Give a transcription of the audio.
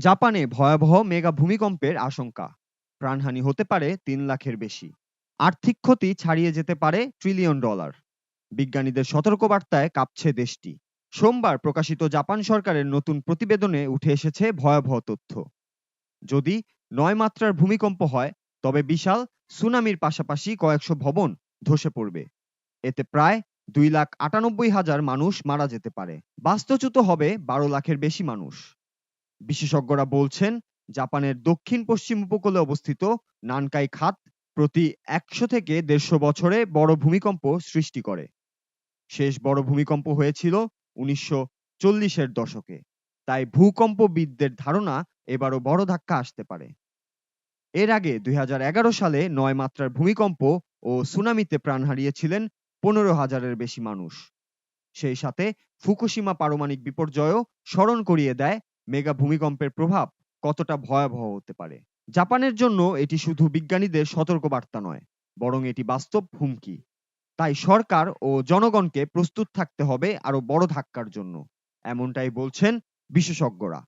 জাপানে ভয়াবহ মেগা ভূমিকম্পের আশঙ্কা। প্রাণহানি হতে পারে তিন লাখের বেশি। আর্থিক ক্ষতি ছাড়িয়ে যেতে পারে ট্রিলিয়ন ডলার। বিজ্ঞানীদের সতর্কবার্তায় কাঁপছে দেশটি। সোমবার প্রকাশিত জাপান সরকারের নতুন প্রতিবেদনে উঠে এসেছে ভয়াবহ তথ্য। যদি নয় মাত্রার ভূমিকম্প হয়, তবে বিশাল সুনামির পাশাপাশি কয়েকশো ভবন ধসে পড়বে। এতে প্রায় দুই লাখ আটানব্বই হাজার মানুষ মারা যেতে পারে। বাস্তুচ্যুত হবে বারো লাখের বেশি মানুষ। বিশেষজ্ঞরা বলছেন, জাপানের দক্ষিণ পশ্চিম উপকূলে অবস্থিত নানকাই খাত প্রতি একশো থেকে দেড়শো বছরে বড় ভূমিকম্প সৃষ্টি করে। শেষ বড় ভূমিকম্প হয়েছিল উনিশশো চল্লিশের দশকে। তাই ভূকম্পবিদদের ধারণা এবারও বড় ধাক্কা আসতে পারে। এর আগে দুই হাজার এগারো সালে নয় মাত্রার ভূমিকম্প ও সুনামিতে প্রাণ হারিয়েছিলেন পনেরো হাজারের বেশি মানুষ। সেই সাথে ফুকুশিমা পারমাণবিক বিপর্যয়ও স্মরণ করিয়ে দেয় মেগা ভূমিকম্পের প্রভাব কতটা ভয়াবহ হতে পারে? জাপানের জন্য এটি শুধু বিজ্ঞানীদের সতর্কবার্তা নয়, বরং এটি বাস্তব হুমকি। তাই সরকার ও জনগণকে প্রস্তুত থাকতে হবে আরও বড় ধাক্কার জন্য, এমনটাই বলছেন বিশেষজ্ঞরা।